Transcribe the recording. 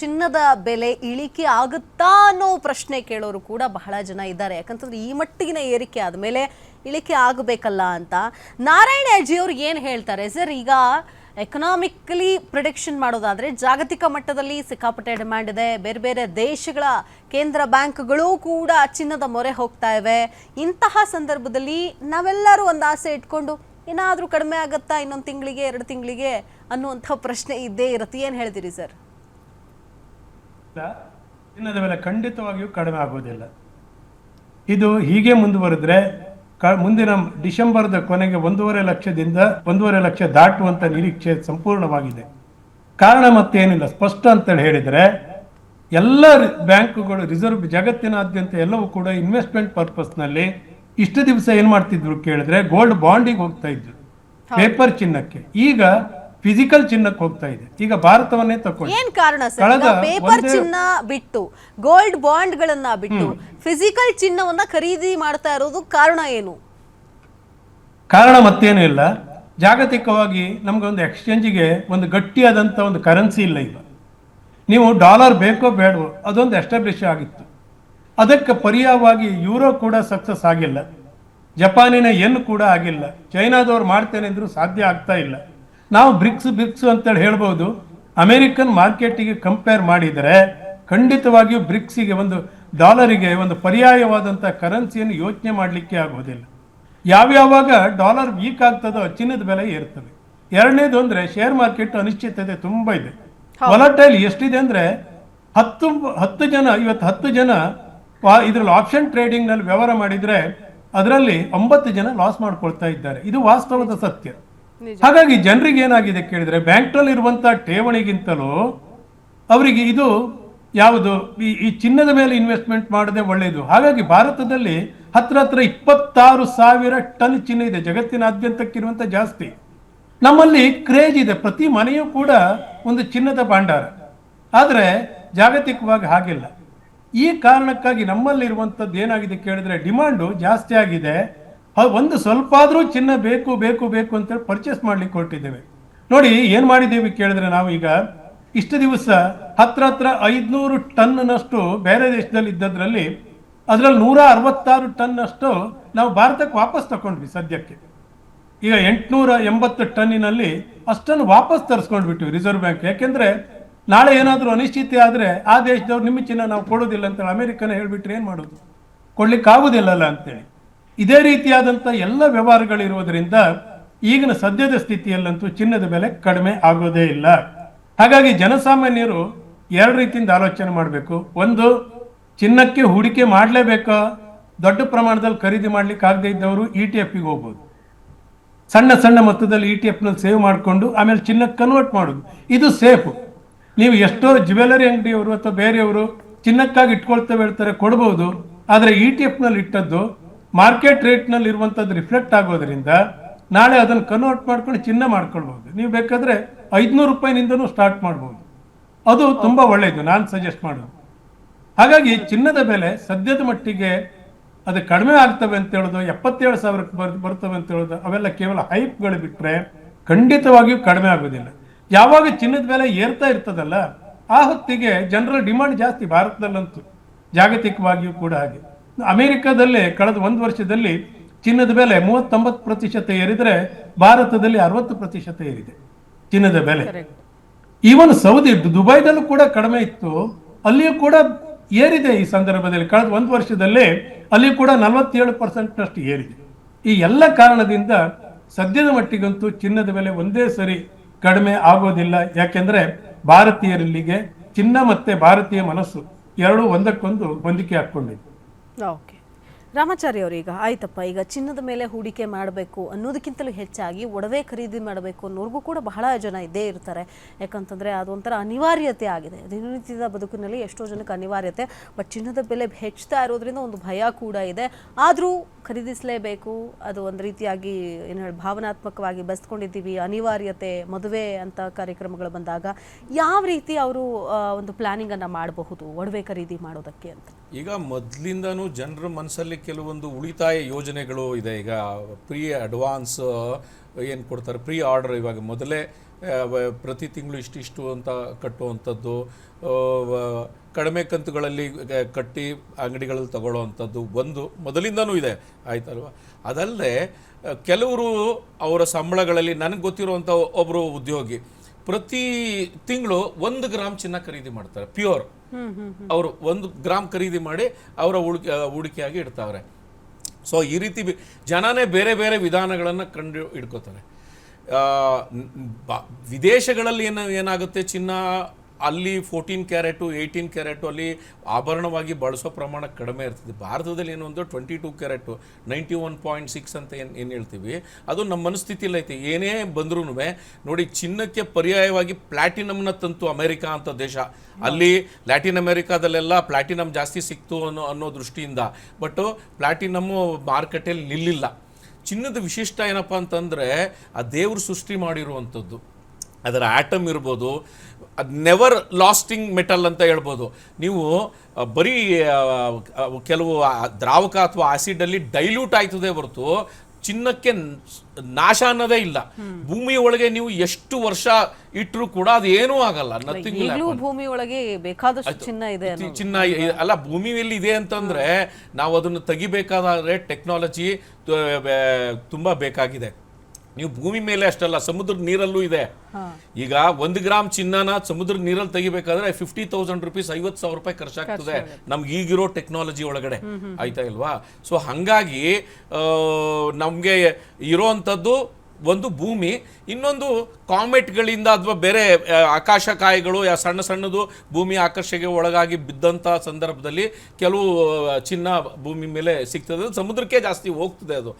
ಚಿನ್ನದ ಬೆಲೆ ಇಳಿಕೆ ಆಗುತ್ತಾ ಅನ್ನೋ ಪ್ರಶ್ನೆ ಕೇಳೋರು ಕೂಡ ಬಹಳ ಜನ ಇದ್ದಾರೆ. ಯಾಕಂತಂದ್ರೆ ಈ ಮಟ್ಟಿಗಿನ ಏರಿಕೆ ಆದಮೇಲೆ ಇಳಿಕೆ ಆಗಬೇಕಲ್ಲ ಅಂತ. ನಾರಾಯಣ ಅಜ್ಜಿ ಅವ್ರು ಏನು ಹೇಳ್ತಾರೆ? ಸರ್, ಈಗ ಎಕನಾಮಿಕಲಿ ಪ್ರಿಡಿಕ್ಷನ್ ಮಾಡೋದಾದ್ರೆ ಜಾಗತಿಕ ಮಟ್ಟದಲ್ಲಿ ಸಿಕ್ಕಾಪಟ್ಟೆ ಡಿಮ್ಯಾಂಡ್ ಇದೆ. ಬೇರೆ ಬೇರೆ ದೇಶಗಳ ಕೇಂದ್ರ ಬ್ಯಾಂಕ್ಗಳು ಕೂಡ ಚಿನ್ನದ ಮೊರೆ ಹೋಗ್ತಾ ಇವೆ. ಇಂತಹ ಸಂದರ್ಭದಲ್ಲಿ ನಾವೆಲ್ಲರೂ ಒಂದು ಆಸೆ ಇಟ್ಕೊಂಡು ಏನಾದರೂ ಕಡಿಮೆ ಆಗುತ್ತಾ ಇನ್ನೊಂದು ತಿಂಗಳಿಗೆ, ಎರಡು ತಿಂಗಳಿಗೆ ಅನ್ನುವಂಥ ಪ್ರಶ್ನೆ ಇದ್ದೇ ಇರುತ್ತೆ. ಏನು ಹೇಳ್ತೀರಿ ಸರ್? ಚಿನ್ನದ ಬೆಲೆ ಖಂಡಿತವಾಗಿಯೂ ಕಡಿಮೆ ಆಗುವುದಿಲ್ಲ. ಇದು ಹೀಗೆ ಮುಂದುವರೆದ್ರೆ ಕ ಮುಂದಿನ ಡಿಸೆಂಬರ್ದ ಕೊನೆಗೆ ಒಂದೂವರೆ ಲಕ್ಷದಿಂದ ಒಂದೂವರೆ ಲಕ್ಷ ದಾಟುವಂತ ನಿರೀಕ್ಷೆ ಸಂಪೂರ್ಣವಾಗಿದೆ. ಕಾರಣ ಮತ್ತೇನಿಲ್ಲ. ಸ್ಪಷ್ಟ ಅಂತೇಳಿ ಹೇಳಿದರೆ ಎಲ್ಲ ಬ್ಯಾಂಕುಗಳು ರಿಸರ್ವ್ ಜಗತ್ತಿನಾದ್ಯಂತ ಎಲ್ಲವೂ ಕೂಡ ಇನ್ವೆಸ್ಟ್ಮೆಂಟ್ ಪರ್ಪಸ್ನಲ್ಲಿ ಇಷ್ಟು ದಿವಸ ಏನು ಮಾಡ್ತಿದ್ರು ಕೇಳಿದ್ರೆ ಗೋಲ್ಡ್ ಬಾಂಡಿಗೆ ಹೋಗ್ತಾ ಇದ್ರು. ಪೇಪರ್ ಚಿನ್ನಕ್ಕೆ. ಈಗ ಫಿಸಿಕಲ್ ಚಿನ್ನಕ್ಕೆ ಹೋಗ್ತಾ ಇದೆ. ಈಗ ಭಾರತವನ್ನೇ ತಕ್ಕೊಂಡು ಏನ್ ಕಾರಣ ಸರ್? ಪೇಪರ್ ಚಿನ್ನ ಬಿಟ್ಟು ಗೋಲ್ಡ್ ಬಾಂಡ್ ಗಳನ್ನ ಬಿಟ್ಟು ಫಿಸಿಕಲ್ ಚಿನ್ನವನ್ನ ಖರೀದಿ ಮಾಡ್ತಾ ಇರೋದು ಕಾರಣ ಏನು? ಕಾರಣ ಮತ್ತೇನೂ ಇಲ್ಲ. ಜಾಗತಿಕವಾಗಿ ನಮಗೊಂದು ಎಕ್ಸ್ಚೇಂಜಿಗೆ ಒಂದು ಗಟ್ಟಿಯಾದಂಥ ಒಂದು ಕರೆನ್ಸಿ ಇಲ್ಲ ಈಗ. ನೀವು ಡಾಲರ್ ಬೇಕೋ ಬೇಡವೋ ಅದೊಂದು ಎಸ್ಟಾಬ್ಲಿಷ್ ಆಗಿತ್ತು. ಅದಕ್ಕೆ ಪರ್ಯಾಯವಾಗಿ ಯೂರೋ ಕೂಡ ಸಕ್ಸಸ್ ಆಗಿಲ್ಲ. ಜಪಾನಿನ ಎನ್ ಕೂಡ ಆಗಿಲ್ಲ. ಚೈನಾದವ್ರು ಮಾಡ್ತೇನೆ ಅಂದರೂ ಸಾಧ್ಯ ಆಗ್ತಾ ಇಲ್ಲ. ನಾವು ಬ್ರಿಕ್ಸ್ ಬ್ರಿಕ್ಸ್ ಅಂತೇಳಿ ಹೇಳ್ಬೋದು. ಅಮೆರಿಕನ್ ಮಾರ್ಕೆಟಿಗೆ ಕಂಪೇರ್ ಮಾಡಿದರೆ ಖಂಡಿತವಾಗಿಯೂ ಬ್ರಿಕ್ಸಿಗೆ ಒಂದು ಡಾಲರಿಗೆ ಒಂದು ಪರ್ಯಾಯವಾದಂಥ ಕರೆನ್ಸಿಯನ್ನು ಯೋಚನೆ ಮಾಡಲಿಕ್ಕೆ ಆಗೋದಿಲ್ಲ ಯಾವ್ಯಾವಾಗ ಡಾಲರ್ ವೀಕ್ ಆಗ್ತದೋ ಚಿನ್ನದ ಬೆಲೆ ಏರ್ತವೆ ಎರಡನೇದು ಅಂದರೆ ಶೇರ್ ಮಾರ್ಕೆಟ್ ಅನಿಶ್ಚಿತತೆ ತುಂಬಾ ಇದೆ. ವಲಟೈಲ್ ಎಷ್ಟಿದೆ ಅಂದ್ರೆ ಹತ್ತು ಹತ್ತು ಜನ ಇವತ್ತು ಹತ್ತು ಜನ ಇದರಲ್ಲಿ ಇದ್ರಲ್ಲಿ ಆಪ್ಷನ್ ಟ್ರೇಡಿಂಗ್ನಲ್ಲಿ ವ್ಯವಹಾರ ಮಾಡಿದ್ರೆ ಅದರಲ್ಲಿ ಒಂಬತ್ತು ಜನ ಲಾಸ್ ಮಾಡ್ಕೊಳ್ತಾ ಇದ್ದಾರೆ. ಇದು ವಾಸ್ತವದ ಸತ್ಯ. ಹಾಗಾಗಿ ಜನರಿಗೆ ಏನಾಗಿದೆ ಕೇಳಿದ್ರೆ ಬ್ಯಾಂಕ್ನಲ್ಲಿ ಇರುವಂತಹ ಠೇವಣಿಗಿಂತಲೂ ಅವರಿಗೆ ಇದು ಯಾವುದು? ಈ ಈ ಚಿನ್ನದ ಮೇಲೆ ಇನ್ವೆಸ್ಟ್ಮೆಂಟ್ ಮಾಡದೆ ಒಳ್ಳೆಯದು. ಹಾಗಾಗಿ ಭಾರತದಲ್ಲಿ ಹತ್ರ ಹತ್ರ ಇಪ್ಪತ್ತಾರು ಸಾವಿರ ಟನ್ ಚಿನ್ನ ಇದೆ. ಜಗತ್ತಿನಾದ್ಯಂತಕ್ಕಿರುವಂತ ಜಾಸ್ತಿ. ನಮ್ಮಲ್ಲಿ ಕ್ರೇಜ್ ಇದೆ. ಪ್ರತಿ ಮನೆಯೂ ಕೂಡ ಒಂದು ಚಿನ್ನದ ಭಾಂಡಾರ. ಆದರೆ ಜಾಗತಿಕವಾಗಿ ಹಾಗಿಲ್ಲ. ಈ ಕಾರಣಕ್ಕಾಗಿ ನಮ್ಮಲ್ಲಿರುವಂಥದ್ದು ಏನಾಗಿದೆ ಕೇಳಿದ್ರೆ, ಡಿಮಾಂಡು ಜಾಸ್ತಿ ಆಗಿದೆ. ಒಂದು ಸ್ವಲ್ಪ ಆದರೂ ಚಿನ್ನ ಬೇಕು ಬೇಕು ಬೇಕು ಅಂತೇಳಿ ಪರ್ಚೇಸ್ ಮಾಡ್ಲಿಕ್ಕೆ ಹೊರಟಿದ್ದೇವೆ. ನೋಡಿ, ಏನು ಮಾಡಿದ್ದೀವಿ ಕೇಳಿದ್ರೆ ನಾವು ಈಗ ಇಷ್ಟು ದಿವಸ ಹತ್ರ ಹತ್ರ ಐದುನೂರು ಟನ್ನಷ್ಟು ಬೇರೆ ದೇಶದಲ್ಲಿ ಇದ್ದದ್ರಲ್ಲಿ ಅದರಲ್ಲಿ ನೂರ ಅರವತ್ತಾರು ಟನ್ನಷ್ಟು ನಾವು ಭಾರತಕ್ಕೆ ವಾಪಸ್ ತಗೊಂಡ್ವಿ ಸದ್ಯಕ್ಕೆ. ಈಗ ಎಂಟುನೂರ ಎಂಬತ್ತು ಟನ್ನಿನಲ್ಲಿ ಅಷ್ಟನ್ನು ವಾಪಸ್ ತರಿಸ್ಕೊಂಡ್ಬಿಟ್ವಿ ರಿಸರ್ವ್ ಬ್ಯಾಂಕ್. ಯಾಕೆಂದ್ರೆ ನಾಳೆ ಏನಾದರೂ ಅನಿಶ್ಚಿತ ಆದರೆ ಆ ದೇಶದವ್ರು ನಿಮ್ಮ ಚಿನ್ನ ನಾವು ಕೊಡೋದಿಲ್ಲ ಅಂತೇಳಿ ಅಮೆರಿಕನ ಹೇಳಿಬಿಟ್ರೆ ಏನು ಮಾಡೋದು? ಕೊಡ್ಲಿಕ್ಕಾಗೋದಿಲ್ಲಲ್ಲ ಅಂತೇಳಿ. ಇದೇ ರೀತಿಯಾದಂಥ ಎಲ್ಲ ವ್ಯವಹಾರಗಳಿರುವುದರಿಂದ ಈಗಿನ ಸದ್ಯದ ಸ್ಥಿತಿಯಲ್ಲಂತೂ ಚಿನ್ನದ ಬೆಲೆ ಕಡಿಮೆ ಆಗೋದೇ ಇಲ್ಲ. ಹಾಗಾಗಿ ಜನಸಾಮಾನ್ಯರು ಎರಡು ರೀತಿಯಿಂದ ಆಲೋಚನೆ ಮಾಡಬೇಕು. ಒಂದು, ಚಿನ್ನಕ್ಕೆ ಹೂಡಿಕೆ ಮಾಡಲೇಬೇಕಾ? ದೊಡ್ಡ ಪ್ರಮಾಣದಲ್ಲಿ ಖರೀದಿ ಮಾಡ್ಲಿಕ್ಕೆ ಆಗದೇ ಇದ್ದವರು ಇ ಟಿ ಎಫ್ಗೆ ಹೋಗ್ಬೋದು. ಸಣ್ಣ ಸಣ್ಣ ಮೊತ್ತದಲ್ಲಿ ಇ ಟಿ ಎಫ್ನಲ್ಲಿ ಸೇವ್ ಮಾಡಿಕೊಂಡು ಆಮೇಲೆ ಚಿನ್ನಕ್ಕೆ ಕನ್ವರ್ಟ್ ಮಾಡೋದು. ಇದು ಸೇಫ್ ನೀವು ಎಷ್ಟೋ ಜ್ಯುವೆಲರಿ ಅಂಗಡಿಯವರು ಅಥವಾ ಬೇರೆಯವರು ಚಿನ್ನಕ್ಕಾಗಿ ಇಟ್ಕೊಳ್ತಾ ಹೇಳ್ತಾರೆ, ಕೊಡ್ಬೋದು. ಆದರೆ ಇ ಟಿ ಎಫ್ನಲ್ಲಿ ಇಟ್ಟದ್ದು ಮಾರ್ಕೆಟ್ ರೇಟ್ನಲ್ಲಿ ಇರುವಂಥದ್ದು ರಿಫ್ಲೆಕ್ಟ್ ಆಗೋದ್ರಿಂದ ನಾಳೆ ಅದನ್ನು ಕನ್ವರ್ಟ್ ಮಾಡ್ಕೊಂಡು ಚಿನ್ನ ಮಾಡ್ಕೊಳ್ಬೋದು ನೀವು ಬೇಕಾದರೆ ಐದುನೂರು ರೂಪಾಯಿನಿಂದನೂ ಸ್ಟಾರ್ಟ್ ಮಾಡ್ಬೋದು. ಅದು ತುಂಬ ಒಳ್ಳೆಯದು ನಾನು ಸಜೆಸ್ಟ್ ಮಾಡೋದು. ಹಾಗಾಗಿ ಚಿನ್ನದ ಬೆಲೆ ಸದ್ಯದ ಮಟ್ಟಿಗೆ ಅದು ಕಡಿಮೆ ಆಗ್ತವೆ ಅಂತ ಹೇಳೋದು, ಎಪ್ಪತ್ತೇಳು ಸಾವಿರಕ್ಕೆ ಬರ್, ಬರ್ತವೆ ಅಂತ ಹೇಳೋದು, ಅವೆಲ್ಲ ಕೇವಲ ಹೈಪ್ಗಳು ಬಿಟ್ಟರೆ ಖಂಡಿತವಾಗಿಯೂ ಕಡಿಮೆ ಆಗೋದಿಲ್ಲ. ಯಾವಾಗ ಚಿನ್ನದ ಬೆಲೆ ಏರ್ತಾ ಇರ್ತದಲ್ಲ, ಆ ಹೊತ್ತಿಗೆ ಜನರ ಡಿಮಾಂಡ್ ಜಾಸ್ತಿ ಭಾರತದಲ್ಲಂತೂ. ಜಾಗತಿಕವಾಗಿಯೂ ಕೂಡ ಹಾಗೆ. ಅಮೆರಿಕದಲ್ಲೇ ಕಳೆದ ಒಂದು ವರ್ಷದಲ್ಲಿ ಚಿನ್ನದ ಬೆಲೆ ಮೂವತ್ತೊಂಬತ್ತು ಪ್ರತಿಶತ ಏರಿದರೆ ಭಾರತದಲ್ಲಿ ಅರವತ್ತು ಪ್ರತಿಶತ ಏರಿದೆ ಚಿನ್ನದ ಬೆಲೆ. ಈವನ್ ಸೌದಿ ದುಬೈದಲ್ಲೂ ಕೂಡ ಕಡಿಮೆ ಇತ್ತು. ಅಲ್ಲಿಯೂ ಕೂಡ ಏರಿದೆ ಈ ಸಂದರ್ಭದಲ್ಲಿ. ಕಳೆದ ಒಂದು ವರ್ಷದಲ್ಲಿ ಅಲ್ಲಿ ಕೂಡ ನಲವತ್ತೇಳು ಪರ್ಸೆಂಟ್ನಷ್ಟು ಏರಿದೆ. ಈ ಎಲ್ಲ ಕಾರಣದಿಂದ ಸದ್ಯದ ಮಟ್ಟಿಗಂತೂ ಚಿನ್ನದ ಬೆಲೆ ಒಂದೇ ಸರಿ ಕಡಿಮೆ ಆಗೋದಿಲ್ಲ. ಯಾಕೆಂದ್ರೆ ಭಾರತೀಯರಲ್ಲಿಗೆ ಚಿನ್ನ ಮತ್ತೆ ಭಾರತೀಯ ಮನಸ್ಸು ಎರಡೂ ಒಂದಕ್ಕೊಂದು ಹೊಂದಿಕೆ ಹಾಕ್ಕೊಂಡಿದೆ. ಓಕೆ. ಅವರು, ಈಗ ಆಯ್ತಪ್ಪ, ಈಗ ಚಿನ್ನದ ಮೇಲೆ ಹೂಡಿಕೆ ಮಾಡಬೇಕು ಅನ್ನೋದಕ್ಕಿಂತಲೂ ಹೆಚ್ಚಾಗಿ ಒಡವೆ ಖರೀದಿ ಮಾಡಬೇಕು ಅನ್ನೋರ್ಗೂ ಕೂಡ ಬಹಳ ಜನ ಇದ್ದೇ ಇರ್ತಾರೆ. ಯಾಕಂತಂದರೆ ಅದೊಂಥರ ಅನಿವಾರ್ಯತೆ ಆಗಿದೆ. ದಿನನಿತ್ಯದ ಬದುಕಿನಲ್ಲಿ ಎಷ್ಟೋ ಜನಕ್ಕೆ ಅನಿವಾರ್ಯತೆ, ಬಟ್ ಚಿನ್ನದ ಬೆಲೆ ಹೆಚ್ಚುತ್ತಾ ಇರೋದ್ರಿಂದ ಒಂದು ಭಯ ಕೂಡ ಇದೆ. ಆದರೂ ಖರೀದಿಸಲೇಬೇಕು. ಅದು ಒಂದು ರೀತಿಯಾಗಿ, ಏನು ಹೇಳಿ, ಭಾವನಾತ್ಮಕವಾಗಿ ಬೆಸ್ಕೊಂಡಿದ್ದೀವಿ, ಅನಿವಾರ್ಯತೆ, ಮದುವೆ ಅಂತ ಕಾರ್ಯಕ್ರಮಗಳು ಬಂದಾಗ ಯಾವ ರೀತಿ ಅವರು ಒಂದು ಪ್ಲಾನಿಂಗನ್ನು ಮಾಡಬಹುದು, ಒಡವೆ ಖರೀದಿ ಮಾಡೋದಕ್ಕೆ ಅಂತ? ಈಗ ಮೊದಲಿಂದನೂ ಜನರ ಮನಸ್ಸಲ್ಲಿ ಕೆಲವೊಂದು ಉಳಿತಾಯ ಯೋಜನೆಗಳು ಇದೆ. ಈಗ ಪ್ರೀ ಅಡ್ವಾನ್ಸ್, ಏನು ಕೊಡ್ತಾರೆ, ಪ್ರೀ ಆರ್ಡರ್ ಇವಾಗ ಮೊದಲೇ ಪ್ರತಿ ತಿಂಗಳು ಇಷ್ಟಿಷ್ಟು ಅಂತ ಕಟ್ಟುವಂಥದ್ದು ಕಡಿಮೆ ಕಂತುಗಳಲ್ಲಿ ಕಟ್ಟಿ ಅಂಗಡಿಗಳಲ್ಲಿ ತಗೊಳ್ಳೋ ಒಂದು ಮೊದಲಿಂದನೂ ಇದೆ ಆಯ್ತಲ್ವಾ? ಅದಲ್ಲದೆ ಕೆಲವರು ಅವರ ಸಂಬಳಗಳಲ್ಲಿ ನನಗೆ ಗೊತ್ತಿರುವಂಥ ಒಬ್ಬರು ಉದ್ಯೋಗಿ ಪ್ರತಿ ತಿಂಗಳು ಒಂದು ಗ್ರಾಮ್ ಚಿನ್ನ ಖರೀದಿ ಮಾಡ್ತಾರೆ ಪ್ಯೂರ್. ಅವರು ಒಂದು ಗ್ರಾಮ್ ಖರೀದಿ ಮಾಡಿ ಅವರ ಹೂಡಿಕೆ ಹೂಡಿಕೆಯಾಗಿ ಇಡ್ತಾವ್ರೆ. ಸೊ ಈ ರೀತಿ ಬಿ- ಜನನೇ ಬೇರೆ ಬೇರೆ ವಿಧಾನಗಳನ್ನು ಕಂಡು ಹಿಡ್ಕೋತಾರೆ. ಬ- ವಿದೇಶಗಳಲ್ಲಿ ಏನು, ಏನಾಗುತ್ತೆ ಚಿನ್ನ, ಅಲ್ಲಿ ಫೋರ್ಟೀನ್ ಕ್ಯಾರೆಟು ಏಯ್ಟೀನ್ ಕ್ಯಾರೆಟು, ಅಲ್ಲಿ ಆಭರಣವಾಗಿ ಬಳಸೋ ಪ್ರಮಾಣ ಕಡಿಮೆ ಇರ್ತದೆ. ಭಾರತದಲ್ಲಿ ಏನು ಒಂದು twenty two carat ninety one point six ಅಂತ ಏನು ಏನು ಹೇಳ್ತೀವಿ. ಅದು ನಮ್ಮ ಮನಸ್ಥಿತಿಯಲ್ಲಿ ಐತೆ. ಏನೇ ಬಂದ್ರೂ ನೋಡಿ ಚಿನ್ನಕ್ಕೆ ಪರ್ಯಾಯವಾಗಿ ಪ್ಲಾಟಿನಮ್ನ ತಂತು ಅಮೆರಿಕ ಅಂತ ದೇಶ. ಅಲ್ಲಿ ಲ್ಯಾಟಿನ್ ಅಮೆರಿಕಾದಲ್ಲೆಲ್ಲ ಪ್ಲಾಟಿನಮ್ ಜಾಸ್ತಿ ಸಿಕ್ತು ಅನ್ನೋ ಅನ್ನೋ ದೃಷ್ಟಿಯಿಂದ. ಬಟ್ ಪ್ಲಾಟಿನಮ್ಮು ಮಾರುಕಟ್ಟೆಯಲ್ಲಿ ನಿಲ್ಲಿಲ್ಲ. ಚಿನ್ನದ ವಿಶಿಷ್ಟ ಏನಪ್ಪ ಅಂತಂದರೆ, ಆ ದೇವರು ಸೃಷ್ಟಿ ಮಾಡಿರುವಂಥದ್ದು. ಅದರ ಆಟಮ್ ಇರ್ಬೋದು, ಅದು ನೆವರ್ ಲಾಸ್ಟಿಂಗ್ ಮೆಟಲ್ ಅಂತ ಹೇಳ್ಬೋದು. ನೀವು ಬರೀ ಕೆಲವು ದ್ರಾವಕ ಅಥವಾ ಆಸಿಡಲ್ಲಿ ಡೈಲ್ಯೂಟ್ ಆಯ್ತದೆ ಹೊರತು ಚಿನ್ನಕ್ಕೆ ನಾಶ ಅನ್ನೋದೇ ಇಲ್ಲ. ಭೂಮಿ ಒಳಗೆ ನೀವು ಎಷ್ಟು ವರ್ಷ ಇಟ್ಟರು ಕೂಡ ಅದೇನೂ ಆಗಲ್ಲ. ನಥಿಂಗ್ ಭೂಮಿ ಒಳಗೆ ಬೇಕಾದಷ್ಟು ಚಿನ್ನ ಇದೆ ಚಿನ್ನ ಅಲ್ಲ ಭೂಮಿಯಲ್ಲಿ ಇದೆ ಅಂತಂದ್ರೆ ನಾವು ಅದನ್ನು ತೆಗಿಬೇಕಾದ್ರೆ ಟೆಕ್ನಾಲಜಿ ತುಂಬಾ ಬೇಕಾಗಿದೆ. ನೀವು ಭೂಮಿ ಮೇಲೆ ಅಷ್ಟಲ್ಲ ಸಮುದ್ರದ ನೀರಲ್ಲೂ ಇದೆ. ಈಗ ಒಂದು ಗ್ರಾಮ್ ಚಿನ್ನನ ಸಮುದ್ರದ ನೀರಲ್ಲಿ ತೆಗಿಬೇಕಾದ್ರೆ ಫಿಫ್ಟಿ ತೌಸಂಡ್ ರುಪೀಸ್ ಐವತ್ತು ಸಾವಿರ ರೂಪಾಯಿ ಖರ್ಚಾಗ್ತದೆ. ನಮ್ಗೆ ಈಗಿರೋ ಟೆಕ್ನಾಲಜಿ ಒಳಗಡೆ. ಆಯ್ತಾ ಇಲ್ವಾ? ಸೊ ಹಂಗಾಗಿ ನಮ್ಗೆ ಇರೋವಂಥದ್ದು ಒಂದು ಭೂಮಿ ಇನ್ನೊಂದು ಕಾಮೆಟ್ಗಳಿಂದ ಅಥವಾ ಬೇರೆ ಆಕಾಶಕಾಯಿಗಳು ಯಾ ಸಣ್ಣ ಸಣ್ಣದು ಭೂಮಿ ಆಕರ್ಷಣೆಗೆ ಒಳಗಾಗಿ ಬಿದ್ದಂಥ ಸಂದರ್ಭದಲ್ಲಿ ಕೆಲವು ಚಿನ್ನ ಭೂಮಿ ಮೇಲೆ ಸಿಗ್ತದೆ. ಸಮುದ್ರಕ್ಕೆ ಜಾಸ್ತಿ ಹೋಗ್ತದೆ ಅದು.